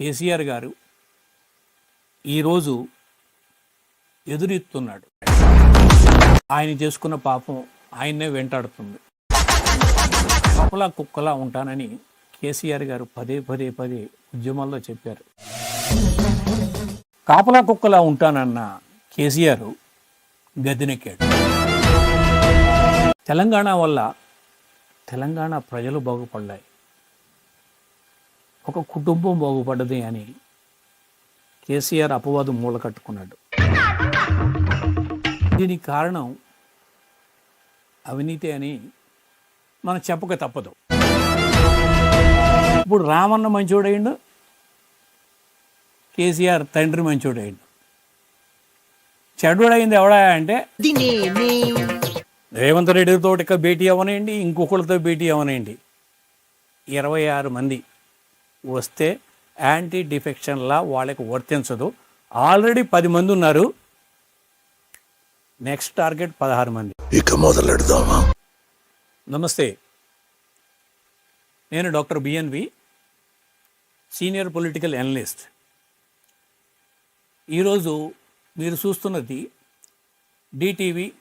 కేసీఆర్ గారు ఈరోజు ఎదురెత్తున్నాడు. ఆయన చేసుకున్న పాపం ఆయన్నే వెంటాడుతుంది. కప్పలా కుక్కలా ఉంటానని కేసీఆర్ గారు పదే పదే పదే ఉద్యమాల్లో చెప్పారు. కాపలా కుక్కలా ఉంటానన్న కేసీఆర్ గదినెక్కాడు తెలంగాణ వల్ల తెలంగాణ ప్రజలు బాగుపడ్డాయి. ఒక కుటుంబం బాగుపడ్డది అని కేసీఆర్ అపవాదం మూల కట్టుకున్నాడు. దీనికి కారణం అవినీతి అని మనం చెప్పక తప్పదు. ఇప్పుడు రామన్న మంచోడయిండు కేసీఆర్ తండ్రి మంచోడయిండు. చెడ్డోడైంది ఎవడా అంటే రేవంత్ రెడ్డితో ఇక భేటీ అవ్వనండి ఇంకొకరితో భేటీ అవ్వనండి ఇరవై ఆరు మంది వస్తే యాంటీ డిఫెక్షన్లా వాళ్ళకి వర్తించదు. ఆల్రెడీ పది మంది ఉన్నారు. నెక్స్ట్ టార్గెట్ పదహారు మంది. ఇక మొదలెడదామా? నమస్తే. నేను doctor BNV senior political analyst ఈరోజు మీరు చూస్తున్నది డిటీవీ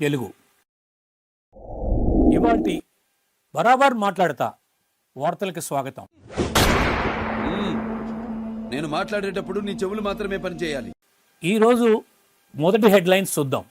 తెలుగు. ఇవాటి బరాబర్ మాట్లాడతా వార్తలకు స్వాగతం. నేను మాట్లాడేటప్పుడు నీ చెవులు మాత్రమే పనిచేయాలి. ఈరోజు మొదటి హెడ్లైన్స్ చూద్దాం.